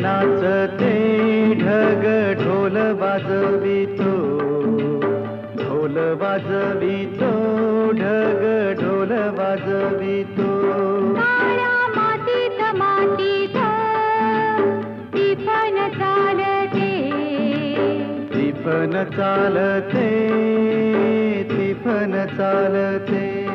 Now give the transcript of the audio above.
नाचते ढग ढोल वाजवितो. ढोल वाजवितो ढग ढोल वाजवितो. काळ्या चालते. टिफन चालते चालते.